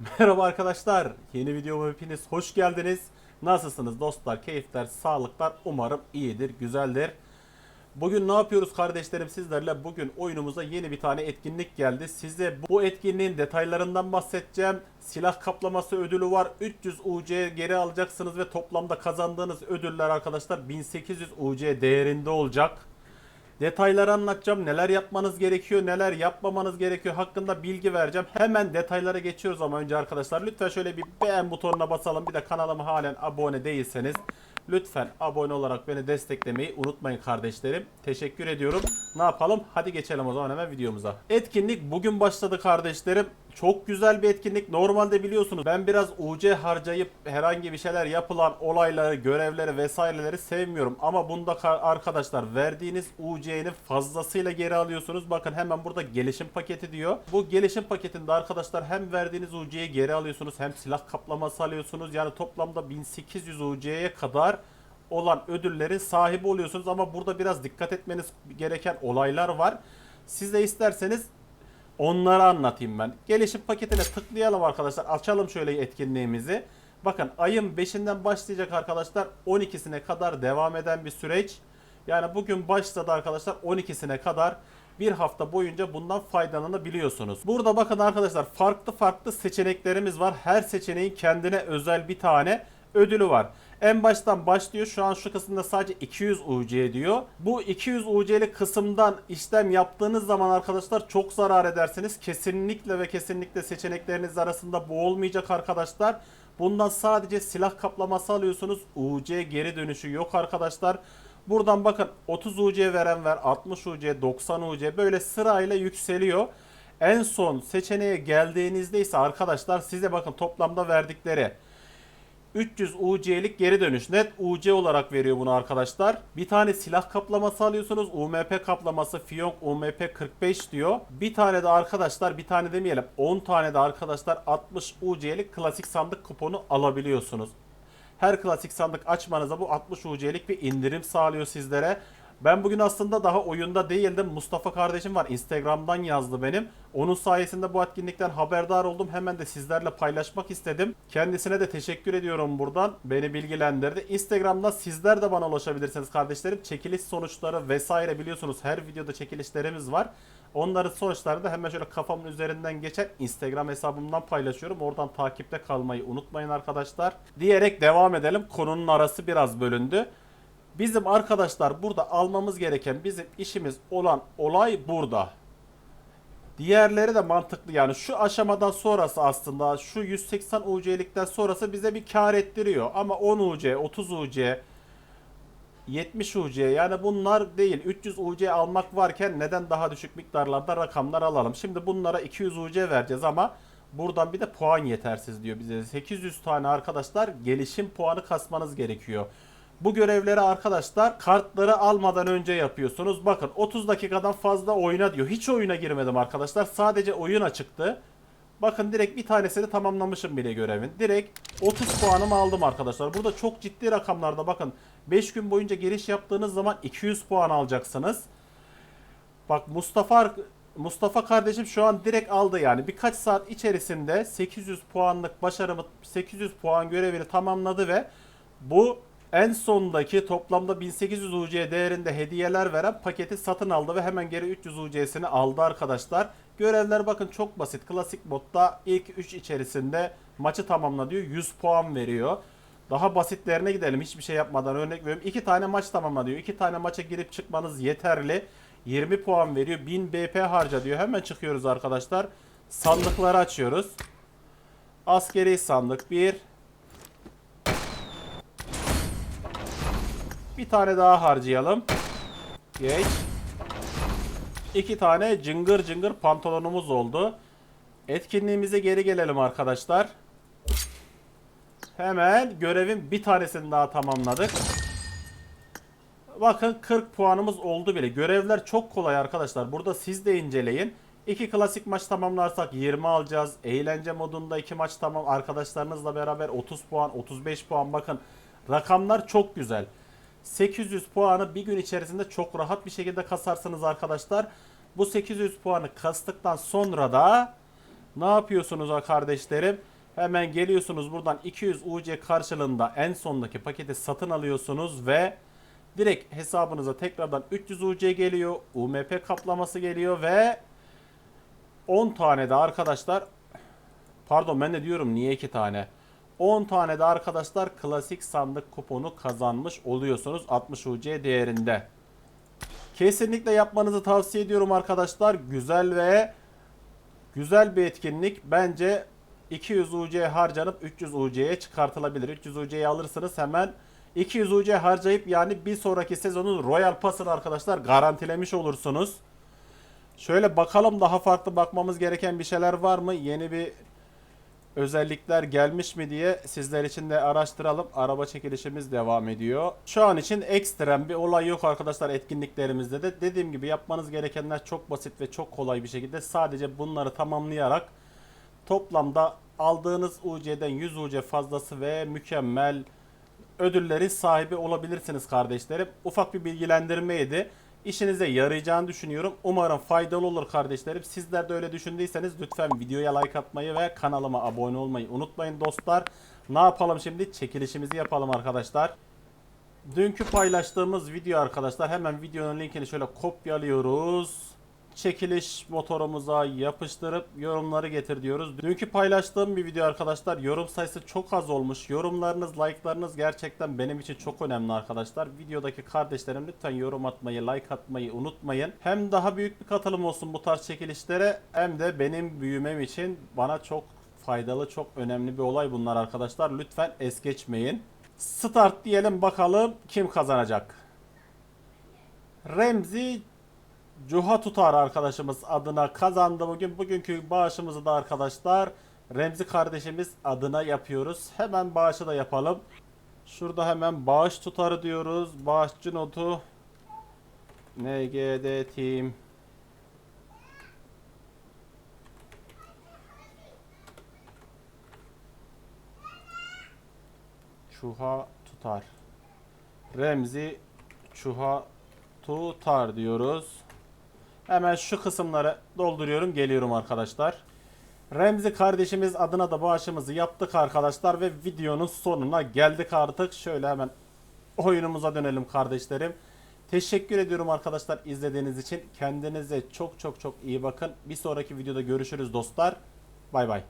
Merhaba arkadaşlar. Yeni videoma hepiniz hoş geldiniz. Nasılsınız dostlar? Keyifler, sağlıklar umarım iyidir, güzeldir. Bugün ne yapıyoruz kardeşlerim sizlerle? Bugün oyunumuza yeni bir tane etkinlik geldi. Size bu etkinliğin detaylarından bahsedeceğim. Silah kaplaması ödülü var. 300 UC geri alacaksınız ve toplamda kazandığınız ödüller arkadaşlar 1800 UC değerinde olacak. Detayları anlatacağım. Neler yapmanız gerekiyor, neler yapmamanız gerekiyor hakkında bilgi vereceğim. Hemen detaylara geçiyoruz ama önce arkadaşlar lütfen şöyle bir beğen butonuna basalım. Bir de kanalıma halen abone değilseniz lütfen abone olarak beni desteklemeyi unutmayın kardeşlerim. Teşekkür ediyorum. Ne yapalım? Hadi geçelim o zaman hemen videomuza. Etkinlik bugün başladı kardeşlerim. Çok güzel bir etkinlik. Normalde biliyorsunuz ben biraz UC harcayıp herhangi bir şeyler yapılan olayları, görevleri vesaireleri sevmiyorum. Ama bunda ka- arkadaşlar verdiğiniz UC'nin fazlasıyla geri alıyorsunuz. Bakın hemen burada gelişim paketi diyor. Bu gelişim paketinde arkadaşlar hem verdiğiniz UC'yi geri alıyorsunuz hem silah kaplaması alıyorsunuz. Yani toplamda 1800 UC'ye kadar olan ödüllerin sahibi oluyorsunuz. Ama burada biraz dikkat etmeniz gereken olaylar var. Siz de isterseniz Onları anlatayım ben. Gelişim paketine tıklayalım arkadaşlar. Açalım şöyle etkinliğimizi. Bakın ayın 5'inden başlayacak arkadaşlar. 12'sine kadar devam eden bir süreç. Yani bugün başladı arkadaşlar 12'sine kadar bir hafta boyunca bundan faydalanabiliyorsunuz. Burada bakın arkadaşlar farklı farklı seçeneklerimiz var. Her seçeneğin kendine özel bir tane ödülü var. En baştan başlıyor. Şu an şu kısımda sadece 200 UC diyor. Bu 200 UC'li kısımdan işlem yaptığınız zaman arkadaşlar çok zarar edersiniz. Kesinlikle ve kesinlikle seçenekleriniz arasında bu olmayacak arkadaşlar. Bundan sadece silah kaplaması alıyorsunuz. UC geri dönüşü yok arkadaşlar. Buradan bakın 30 UC veren var, 60 UC, 90 UC böyle sırayla yükseliyor. En son seçeneğe geldiğinizde ise arkadaşlar size bakın toplamda verdikleri 300 UC'lik geri dönüş. Net UC olarak veriyor bunu arkadaşlar. Bir tane silah kaplaması alıyorsunuz. UMP kaplaması Fiyonk UMP 45 diyor. Bir tane de arkadaşlar bir tane demeyelim 10 tane de arkadaşlar 60 UC'lik klasik sandık kuponu alabiliyorsunuz. Her klasik sandık açmanıza bu 60 UC'lik bir indirim sağlıyor sizlere. Ben bugün aslında daha oyunda değildim. Mustafa kardeşim var. Instagram'dan yazdı benim. Onun sayesinde bu etkinlikten haberdar oldum. Hemen de sizlerle paylaşmak istedim. Kendisine de teşekkür ediyorum buradan. Beni bilgilendirdi. Instagram'dan sizler de bana ulaşabilirsiniz kardeşlerim. Çekiliş sonuçları vesaire biliyorsunuz her videoda çekilişlerimiz var. Onların sonuçlarını da hemen şöyle kafamın üzerinden geçer Instagram hesabımdan paylaşıyorum. Oradan takipte kalmayı unutmayın arkadaşlar. Diyerek devam edelim. Konunun arası biraz bölündü. Bizim arkadaşlar burada almamız gereken bizim işimiz olan olay burada. Diğerleri de mantıklı yani şu aşamadan sonrası aslında şu 180 UC'likten sonrası bize bir kar ettiriyor. Ama 10 UC, 30 UC, 70 UC yani bunlar değil. 300 UC almak varken neden daha düşük miktarlarda rakamlar alalım. Şimdi bunlara 200 UC vereceğiz ama buradan bir de puan yetersiz diyor bize. 800 tane arkadaşlar gelişim puanı kasmanız gerekiyor. Bu görevleri arkadaşlar kartları almadan önce yapıyorsunuz. Bakın 30 dakikadan fazla oyna diyor. Hiç oyuna girmedim arkadaşlar. Sadece oyun açıktı. Bakın direkt bir tanesini tamamlamışım bile görevin. Direkt 30 puanımı aldım arkadaşlar. Burada çok ciddi rakamlarda bakın 5 gün boyunca giriş yaptığınız zaman 200 puan alacaksınız. Bak Mustafa Mustafa kardeşim şu an direkt aldı yani. Birkaç saat içerisinde 800 puanlık başarımı 800 puan görevini tamamladı ve bu en sondaki toplamda 1800 UC değerinde hediyeler veren paketi satın aldı ve hemen geri 300 UC'sini aldı arkadaşlar. Görevler bakın çok basit. Klasik modda ilk 3 içerisinde maçı tamamla diyor. 100 puan veriyor. Daha basitlerine gidelim. Hiçbir şey yapmadan örnek veriyorum. 2 tane maç tamamla diyor. 2 tane maça girip çıkmanız yeterli. 20 puan veriyor. 1000 BP harca diyor. Hemen çıkıyoruz arkadaşlar. Sandıkları açıyoruz. Askeri sandık 1. Bir tane daha harcayalım. Geç. İki tane cıngır cıngır pantolonumuz oldu. Etkinliğimize geri gelelim arkadaşlar. Hemen görevin bir tanesini daha tamamladık. Bakın 40 puanımız oldu bile. Görevler çok kolay arkadaşlar. Burada siz de inceleyin. İki klasik maç tamamlarsak 20 alacağız. Eğlence modunda iki maç tamam. Arkadaşlarınızla beraber 30 puan, 35 puan. Bakın rakamlar çok güzel. 800 puanı bir gün içerisinde çok rahat bir şekilde kasarsınız arkadaşlar. Bu 800 puanı kastıktan sonra da Ne yapıyorsunuz kardeşlerim? Hemen geliyorsunuz buradan 200 UC karşılığında en sondaki paketi satın alıyorsunuz ve direkt hesabınıza tekrardan 300 UC geliyor. UMP kaplaması geliyor ve 10 tane de arkadaşlar pardon ben de diyorum niye 2 tane 10 tane de arkadaşlar klasik sandık kuponu kazanmış oluyorsunuz 60 UC değerinde. Kesinlikle yapmanızı tavsiye ediyorum arkadaşlar. Güzel ve güzel bir etkinlik. Bence 200 UC harcanıp 300 UC'ye çıkartılabilir. 300 UC'yi alırsınız hemen 200 UC harcayıp yani bir sonraki sezonun Royal Pass'ını arkadaşlar garantilemiş olursunuz. Şöyle bakalım daha farklı bakmamız gereken bir şeyler var mı? Yeni bir özellikler gelmiş mi diye sizler için de araştıralım. Araba çekilişimiz devam ediyor. Şu an için ekstrem bir olay yok arkadaşlar etkinliklerimizde de. Dediğim gibi yapmanız gerekenler çok basit ve çok kolay bir şekilde sadece bunları tamamlayarak toplamda aldığınız UC'den 100 UC fazlası ve mükemmel ödülleri sahibi olabilirsiniz kardeşlerim. Ufak bir bilgilendirmeydi. İşinize yarayacağını düşünüyorum. Umarım faydalı olur kardeşlerim. Sizler de öyle düşündüyseniz lütfen videoya like atmayı ve kanalıma abone olmayı unutmayın dostlar. Ne yapalım şimdi? Çekilişimizi yapalım arkadaşlar. Dünkü paylaştığımız video arkadaşlar hemen videonun linkini şöyle kopyalıyoruz. Çekiliş motorumuza yapıştırıp yorumları getir diyoruz. Dünkü paylaştığım bir video arkadaşlar yorum sayısı çok az olmuş. Yorumlarınız, like'larınız gerçekten benim için çok önemli arkadaşlar. Videodaki kardeşlerim lütfen yorum atmayı, like atmayı unutmayın. Hem daha büyük bir katılım olsun bu tarz çekilişlere hem de benim büyümem için bana çok faydalı, çok önemli bir olay bunlar arkadaşlar. Lütfen es geçmeyin. Start diyelim bakalım kim kazanacak. Remzi Cuha Tutar arkadaşımız adına kazandı bugün. Bugünkü bağışımızı da arkadaşlar Remzi kardeşimiz adına yapıyoruz. Hemen bağışı da yapalım. Şurada hemen bağış tutarı diyoruz. Bağışçı notu NGD Team Çuha tutar. Remzi Çuha tutar diyoruz. Hemen şu kısımları dolduruyorum. Geliyorum arkadaşlar. Remzi kardeşimiz adına da bağışımızı yaptık arkadaşlar ve videonun sonuna geldik artık. Şöyle hemen oyunumuza dönelim kardeşlerim. Teşekkür ediyorum arkadaşlar izlediğiniz için. Kendinize çok çok çok iyi bakın. Bir sonraki videoda görüşürüz dostlar. Bay bay.